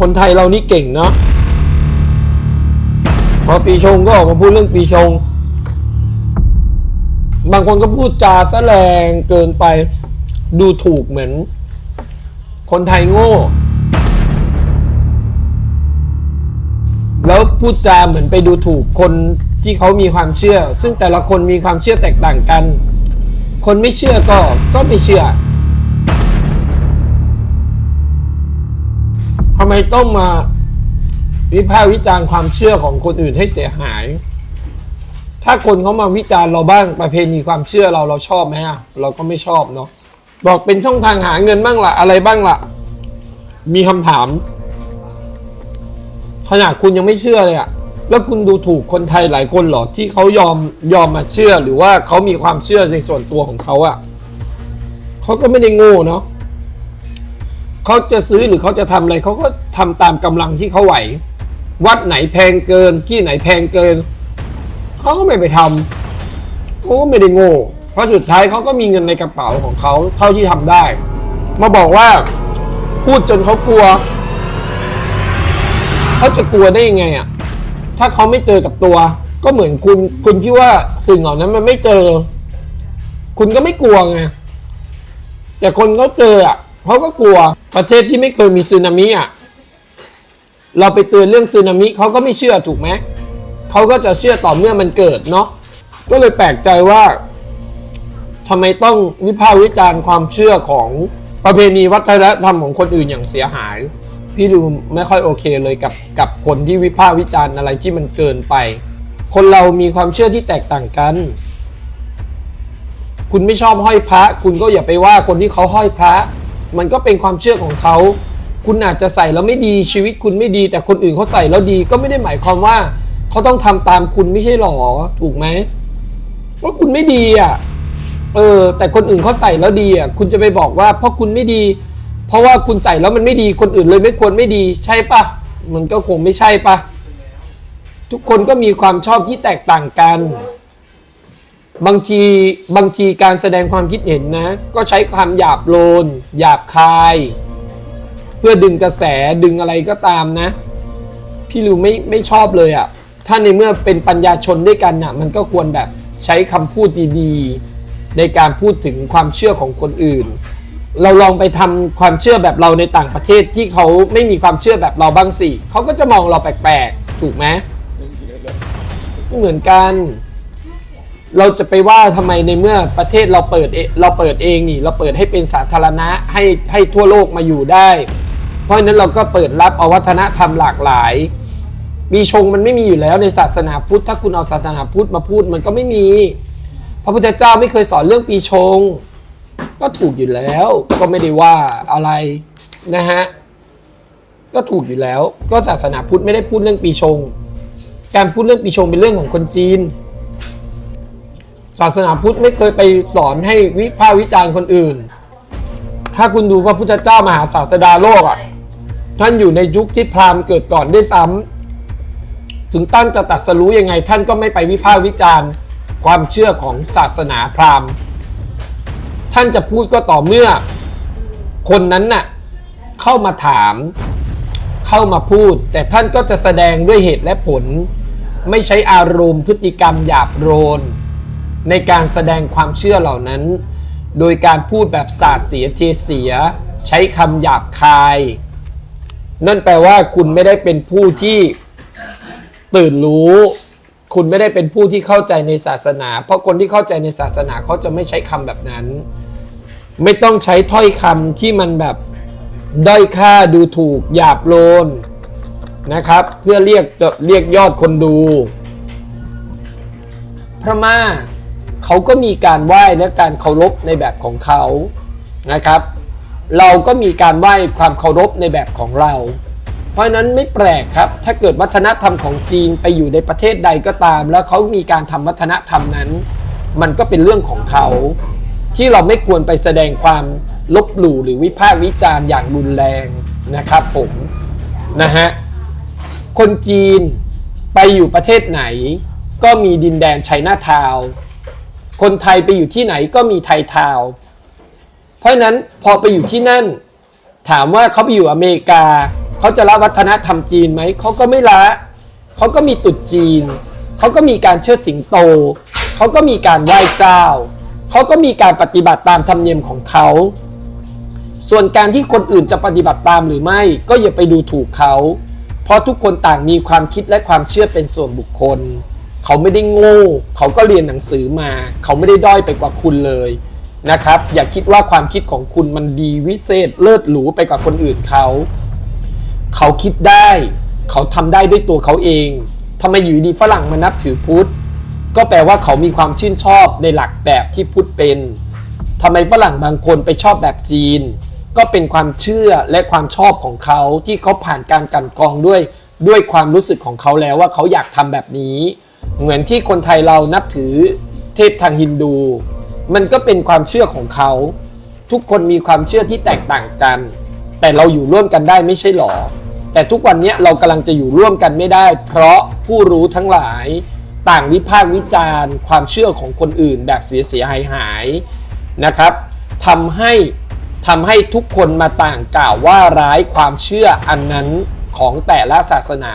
คนไทยเรานี่เก่งเนาะพอปีชงก็ออกมาพูดเรื่องปีชง บางคนก็พูดจาแสแรงเกินไป ดูถูกเหมือน คนไทยโง่ แล้วพูดจาเหมือนไปดูถูกคนที่เขามีความเชื่อ ซึ่งแต่ละคนมีความเชื่อแตกต่างกัน คนไม่เชื่อก็ก็ไม่เชื่อ ทำไมต้องมาวิพากษ์วิจารณ์ความเชื่อของคนอื่นให้เสียหาย ถ้าคนเขามาวิจารณ์เราบ้างประเพณีความเชื่อเราเราชอบไหมอะเราก็ไม่ชอบเนาะบอกเป็นช่องทางหาเงินบ้างละอะไรบ้างละมีคำถาม ขนาดคุณยังไม่เชื่อเลยอะแล้วคุณดูถูกคนไทยหลายคนเหรอที่เขายอมยอมมาเชื่อหรือว่าเขามีความเชื่อในส่วนตัวของเขาอะเขาก็ไม่ได้โง่เนาะ เขาจะซื้อหรือเขาจะทำอะไรเขาก็ทำตามกำลังที่เขาไหว วัดไหนแพงเกิน ที่ไหนแพงเกินเขาก็ไม่ไปทำเขาก็ไม่ได้โง่เพราะสุดท้ายเขาก็มีเงินในกระเป๋าของเขาเท่าที่ทำได้ มาบอกว่า พูดจนเขากลัวเขาจะกลัวได้ยังไงอะถ้าเขาไม่เจอกับตัว ก็เหมือนคุณคุณคิดว่าสิ่งเหล่านั้นมันไม่เจอ คุณก็ไม่กลัวไงแต่คนเขาเจออะ เขาก็กลัวประเทศที่ไม่เคยมีสึนามิอะเราไปเตือนเรื่องสึนามิเขาก็ไม่เชื่อถูกไหมเขาก็จะเชื่อต่อเมื่อมันเกิดเนาะก็เลยแปลกใจว่าทำไมต้องวิพากษ์วิจารณ์ความเชื่อของประเพณีวัฒนธรรมของคนอื่นอย่างเสียหาย พี่ดูไม่ค่อยโอเคเลยกับกับคนที่วิพากษ์วิจารณ์อะไรที่มันเกินไป คนเรามีความเชื่อที่แตกต่างกัน คุณไม่ชอบห้อยพระ คุณก็อย่าไปว่าคนที่เขาห้อยพระ มันก็เป็นความเชื่อของเขาคุณอาจจะใส่แล้วไม่ดีชีวิตคุณไม่ดี แต่คนอื่นเขาใส่แล้วดีก็ไม่ได้หมายความว่าเขาต้องทำตามคุณไม่ใช่หรอถูกไหมว่าคุณไม่ดีอะเออ แต่คนอื่นเขาใส่แล้วดีอะคุณจะไปบอกว่า เพราะคุณไม่ดี เพราะว่าคุณใส่แล้วมันไม่ดีคนอื่นเลยไม่ควรไม่ดี ใช่ปะมันก็คงไม่ใช่ปะทุกคนก็มีความชอบที่แตกต่างกัน บางทีบางทีการแสดงความคิดเห็นนะ ก็ใช้ความหยาบโลนหยาบคาย เพื่อดึงกระแสดึงอะไรก็ตามนะ พี่ลูไม่ไม่ชอบเลยอะ่ะถ้าในเมื่อเป็นปัญญาชนด้วยกันน่ะมันก็ควรแบบใช้คำพูดดีๆ ในการพูดถึงความเชื่อของคนอื่น เราลองไปทำความเชื่อแบบเราในต่างประเทศที่เขาไม่มีความเชื่อแบบเราบ้างสิเขาก็จะมองเราแปลกๆ ถูกไหมเหมือนกัน เราจะไปว่าทำไมในเมื่อประเทศเราเปิดเอเราเปิดเองนี่ เราเปิดให้เป็นสาธารณะให้ให้ทั่วโลกมาอยู่ได้ เพราะฉะนั้นเราก็เปิดรับเอาวัฒนธรรมหลากหลาย มีชงมันไม่มีอยู่แล้วในศาสนาพุทธถ้าคุณเอาศาสนาพุทธมาพูดมันก็ไม่มี พระพุทธเจ้าไม่เคยสอนเรื่องปีชง ก็ถูกอยู่แล้ว ก็ไม่ได้ว่าอะไรนะฮะก็ถูกอยู่แล้ว ก็ศาสนาพุทธไม่ได้พูดเรื่องปีชง การพูดเรื่องปีชงเป็นเรื่องของคนจีน ศาสนาพุทธไม่เคยไปสอนให้วิพากษ์วิจารณ์คนอื่น ถ้าคุณดูพระพุทธเจ้ามหาศาสดาโลกอะ ท่านอยู่ในยุคที่พราหมณ์เกิดก่อนด้วยซ้ำถึงตั้งจะตัดสรู้ยังไง ท่านก็ไม่ไปวิพากษ์วิจารณ์ ความเชื่อของศาสนาพราหมณ์ ท่านจะพูดก็ต่อเมื่อ คนนั้นน่ะเข้ามาถาม เข้ามาพูด แต่ท่านก็จะแสดงด้วยเหตุและผล ไม่ใช้อารมณ์พฤติกรรมหยาบโลน ในการแสดงความเชื่อเหล่านั้น โดยการพูดแบบสาดเสียเทเสีย ใช้คำหยาบคาย นั่นแปลว่าคุณไม่ได้เป็นผู้ที่ตื่นรู้ คุณไม่ได้เป็นผู้ที่เข้าใจในศาสนา เพราะคนที่เข้าใจในศาสนาเขาจะไม่ใช้คำแบบนั้น ไม่ต้องใช้ถ้อยคำที่มันแบบด้อยค่าดูถูกหยาบโลนนะครับ เพื่อเรียกจะเรียกยอดคนดูพม่า เขาก็มีการไหว้และการเคารพในแบบของเขานะครับ เราก็มีการไหว้ความเคารพในแบบของเรา เพราะนั้นไม่แปลกครับ ถ้าเกิดวัฒนธรรมของจีนไปอยู่ในประเทศใดก็ตาม แล้วเขามีการทำวัฒนธรรมนั้น มันก็เป็นเรื่องของเขา ที่เราไม่ควรไปแสดงความลบหลู่หรือวิพากษ์วิจารณ์อย่างรุนแรงนะครับผมนะฮะคนจีนไปอยู่ประเทศไหน ก็มีดินแดนไชน่าทาวน์ คนไทยไปอยู่ที่ไหนก็มีไทยทาวเพราะนั้นพอไปอยู่ที่นั่น ถามว่าเขาไปอยู่อเมริกา เขาจะละวัฒนธรรมจีนไหมเขาก็ไม่ละเขาก็มีตรุษจีน เขาก็มีการเชิดสิงโต เขาก็มีการไหว้เจ้า เขาก็มีการปฏิบัติตามธรรมเนียมของเขา ส่วนการที่คนอื่นจะปฏิบัติตามหรือไม่ ก็อย่าไปดูถูกเขา เพราะทุกคนต่างมีความคิดและความเชื่อเป็นส่วนบุคคล เขาไม่ได้โง่ เขาก็เรียนหนังสือมา เขาไม่ได้ด้อยไปกว่าคุณเลยนะครับ อย่าคิดว่าความคิดของคุณมันดีวิเศษเลิศหรูไปกว่าคนอื่นเขา เขาคิดได้ เขาทำได้ด้วยตัวเขาเองทำไมอยู่ดีฝรั่งมานับถือพุทธ ก็แปลว่าเขามีความชื่นชอบในหลักแบบที่พุทธเป็นทำไมฝรั่งบางคนไปชอบแบบจีน ก็เป็นความเชื่อและความชอบของเขาที่เขาผ่านการกันกรองด้วยด้วยความรู้สึกของเขาแล้วว่าเขาอยากทำแบบนี้ เหมือนที่คนไทยเรานับถือเทพทางฮินดู มันก็เป็นความเชื่อของเขา ทุกคนมีความเชื่อที่แตกต่างกัน แต่เราอยู่ร่วมกันได้ไม่ใช่หรอ แต่ทุกวันนี้เรากำลังจะอยู่ร่วมกันไม่ได้ เพราะผู้รู้ทั้งหลาย ต่างวิพากษ์วิจารณ์ ความเชื่อของคนอื่นแบบเสียเสียหายหายนะครับทำให้ทำให้ทุกคนมาต่างกล่าวว่าร้ายความเชื่ออันนั้นของแต่ละศาสนา